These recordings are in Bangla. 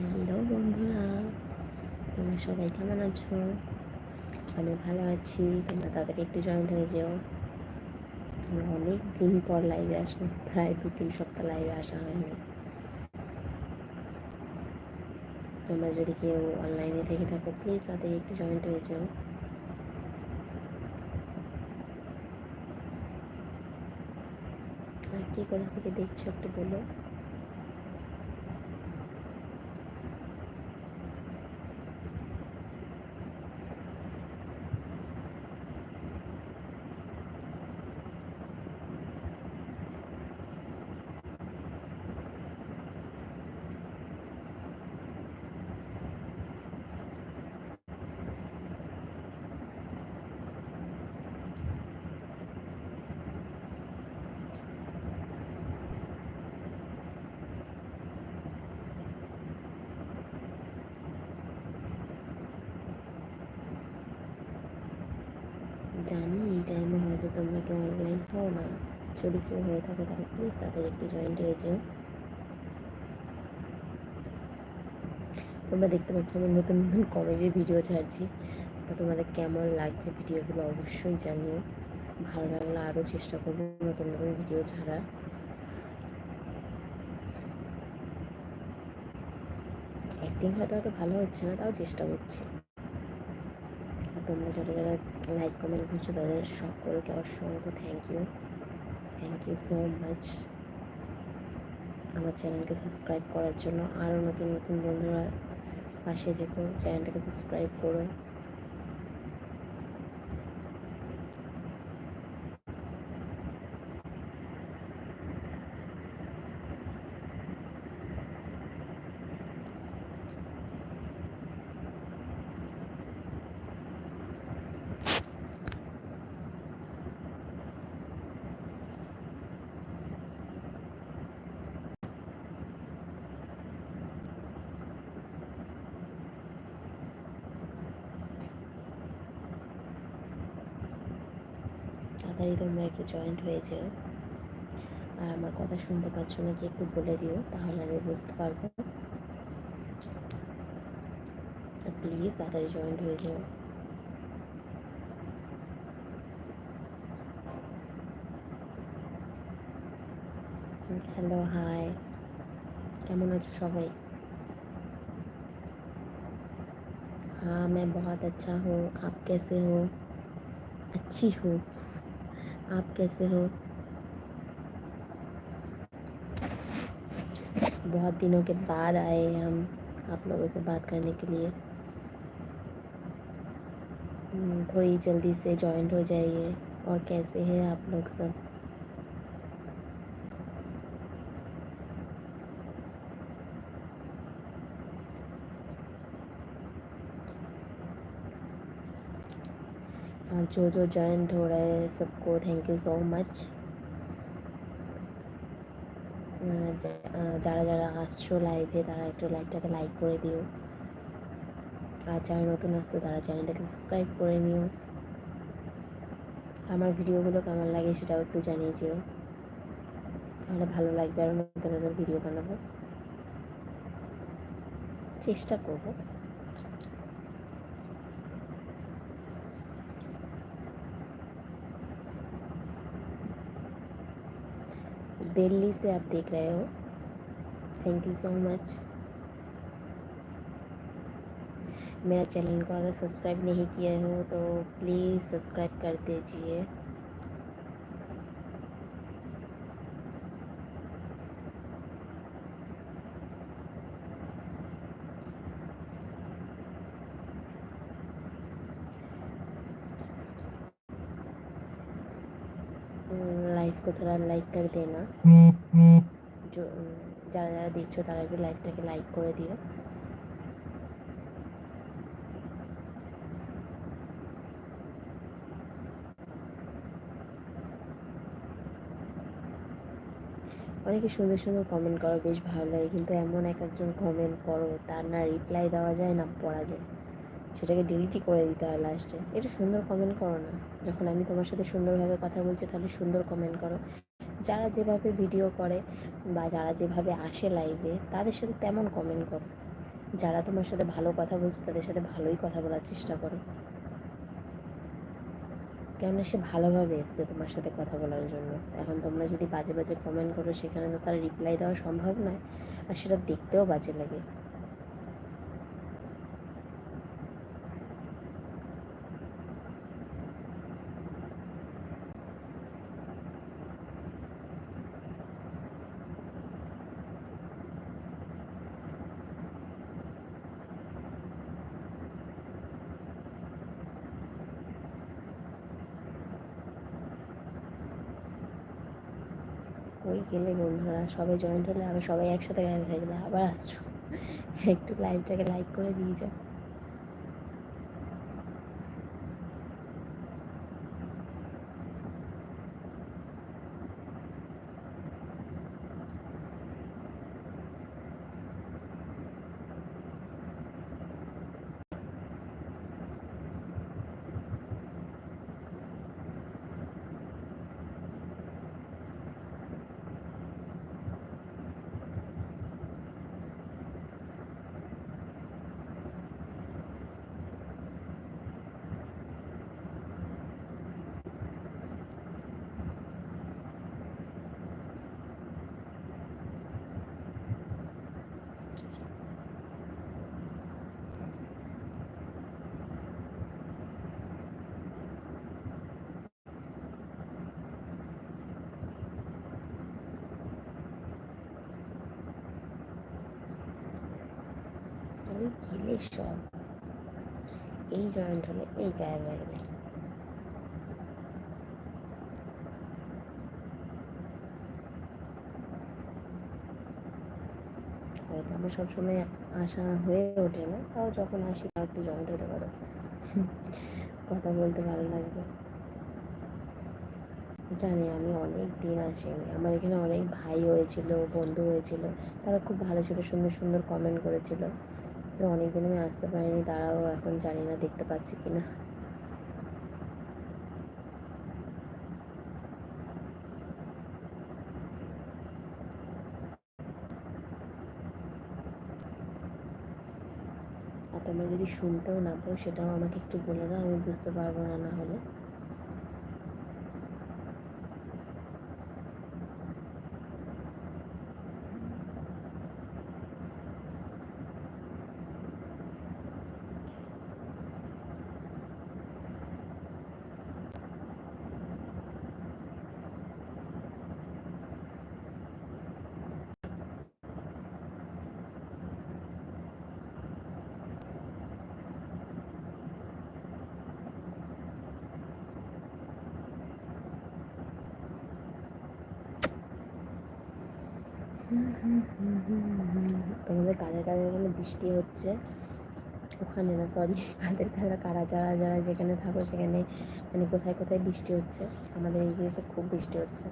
হ্যালো বন্ধুরা, তোমরা সবাই কেমন আছো? আমি ভালো আছি, তোমরা তাড়াতাড়ি একটু জয়েন হয়ে যেও। আমরা অনেক দিন পর লাইভে আসলাম, প্রায় দু তিন সপ্তাহ লাইভে আসা হয়নি। তোমরা যদি কেউ অনলাইনে থেকে থাকো প্লিজ তাড়াতাড়ি একটু জয়েন্ট হয়ে যেও। আর কি কোথা থেকে দেখছ একটু বলো। জানি এই টাইমে হয়তো তোমরা কেউ অনলাইন হও না। যদি কেউ হয়ে থাকে তাহলে প্লিজ তাদের একটু জয়েন্ট হয়ে যেও। তোমরা দেখতে পাচ্ছ আমি নতুন নতুন কমেডির ভিডিও ছাড়ছি। তো তোমাদের কেমন লাগছে ভিডিওগুলো অবশ্যই জানিও। ভালো লাগলে আরও চেষ্টা করব নতুন নতুন ভিডিও ছাড়ার। অ্যাক্টিং হয়তো হয়তো ভালো হচ্ছে না, তাও চেষ্টা করছি। তোমরা যারা যারা লাইক কমেন্ট করছ তাদের সকলকে অসংখ্য thank you thank you so much আমার চ্যানেলকে সাবস্ক্রাইব করার জন্য আরও নতুন নতুন বন্ধুরা পাশে দেখো চ্যানেলটাকে সাবস্ক্রাইব করো। তাড়াতাড়ি তোমরা একটু জয়েন্ট হয়ে যেও আর আমার কথা শুনতে পাচ্ছ নাকি একটু বলে দিও তাহলে আমি বুঝতে পারবো আর প্লিজ তাড়াতাড়ি জয়েন্ট হয়ে যেও হ্যালো হাই কেমন আছো সবাই हाँ मैं बहुत अच्छा हूँ आप कैसे हो अच्छी हूँ आप कैसे हो? बहुत दिनों के बाद आए हैं हम आप लोगों से बात करने के लिए। हम्म, थोड़ी जल्दी से जॉइंट हो जाइए। और कैसे हैं आप लोग सब? जो जो जॉइंट हो रहे हैं सबको थैंक यू सो मच যারা যারা আসছো লাইভে তারা একটু লাইভটাকে লাইক করে দিও আর যারা নতুন আসছো তারা চ্যানেলটাকে সাবস্ক্রাইব করে নিও আমার ভিডিওগুলো কেমন লাগে সেটাও একটু জানিয়ে যেও তাহলে ভালো লাগবে আরও নতুন নতুন ভিডিও বানাবো চেষ্টা করবো दिल्ली से आप देख रहे हो। थैंक यू सो मच मेरा चैनल को अगर सब्सक्राइब नहीं किया हो तो प्लीज़ सब्सक्राइब कर दीजिए। लाइव को थोड़ा लाइक कर देना जो যারা যারা দেখছো তারা একটু লাইভটাকে লাইক করে দিও অনেকে সুন্দর সুন্দর কমেন্ট করো বেশ ভালো লাগে কিন্তু এমন এক একজন কমেন্ট করো তার না রিপ্লাই দেওয়া যায় না পড়া যায় সেটাকে ডিলিটই করে দিতে হয় লাস্টে এটা সুন্দর কমেন্ট করো না। যখন আমি তোমার সাথে সুন্দরভাবে কথা বলছি, তাহলে সুন্দর কমেন্ট করো। যারা যেভাবে ভিডিও করে বা যারা যেভাবে আসে লাইভে তাদের সাথে তেমন কমেন্ট করো। যারা তোমার সাথে ভালো কথা বলছে, তাদের সাথে ভালোই কথা বলার চেষ্টা করো। কেননা সে ভালোভাবে এসছে তোমার সাথে কথা বলার জন্য। এখন তোমরা যদি বাজে বাজে কমেন্ট করো, সেখানে তো তার রিপ্লাই দেওয়া সম্ভব নয়। আর সেটা দেখতেও বাজে লাগে। ওই গেলে বন্ধুরা, সবাই জয়েন্ট হলে আবার সবাই একসাথে গান হয়ে আবার আসছো। একটু লাইভটাকে লাইক করে দিয়ে যাও। ওই গেলে সব। এই জয়েন্ট হলে এই গায়েব হয়ে হয়তো আমার সবসময় আসা হয়ে ওঠে না, তাও যখন আসি তাও একটু জয়েন্ট হতে পারো। কথা বলতে ভালো লাগবে। জানি আমি অনেক দিন আসিনি। আমার এখানে অনেক ভাই হয়েছিল, বন্ধু হয়েছিল, তারা খুব ভালো ছিল, সুন্দর সুন্দর কমেন্ট করেছিল। তো অনেক দিন আমি আসতে পারিনি তারাও এখন জানি না দেখতে পাচ্ছি কিনা। আর তোমরা যদি শুনতেও না পাও, সেটাও আমাকে একটু বলে দাও, আমি বুঝতে পারব না না হলে। তোমাদের কাদের কাদের ওখানে বৃষ্টি হচ্ছে, ওখানে না সরি কাদের কাদের কারা যারা যারা যেখানে থাকো সেখানে মানে কোথায় কোথায় বৃষ্টি হচ্ছে, আমাদের এইদিকে তো খুব বৃষ্টি হচ্ছে।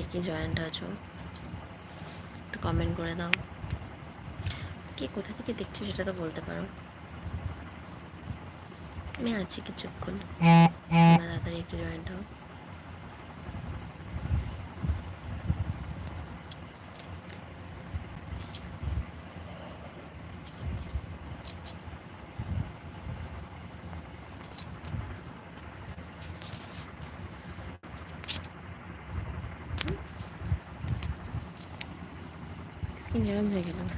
কে কে জয়েন্ট আছো? একটু কমেন্ট করে দাও। কে কোথা থেকে দেখছ সেটা তো বলতে পারো। আমি আছি কিছুক্ষণ। তাড়াতাড়ি একটু জয়েন্ট হও। গেলাম হয়ে গেলাম।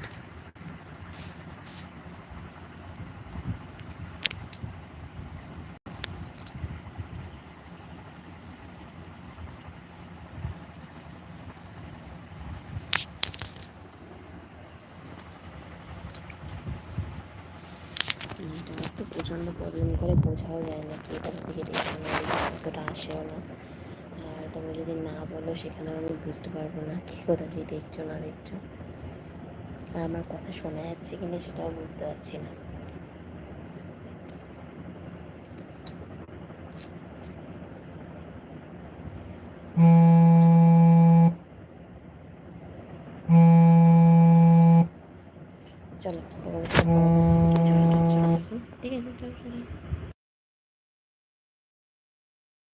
একটু প্রচণ্ড প্রবলেম করে, বোঝাও যায় না কি কোথা থেকে দেখে অতটা আসেও না। আর তোমরা যদি না বলো সেখানে আমি বুঝতে পারব না, কি কোথা থেকে দেখছ, না দেখছ। আমার কথা শোনা যাচ্ছে কিনা সেটাও বুঝতে পারছি না।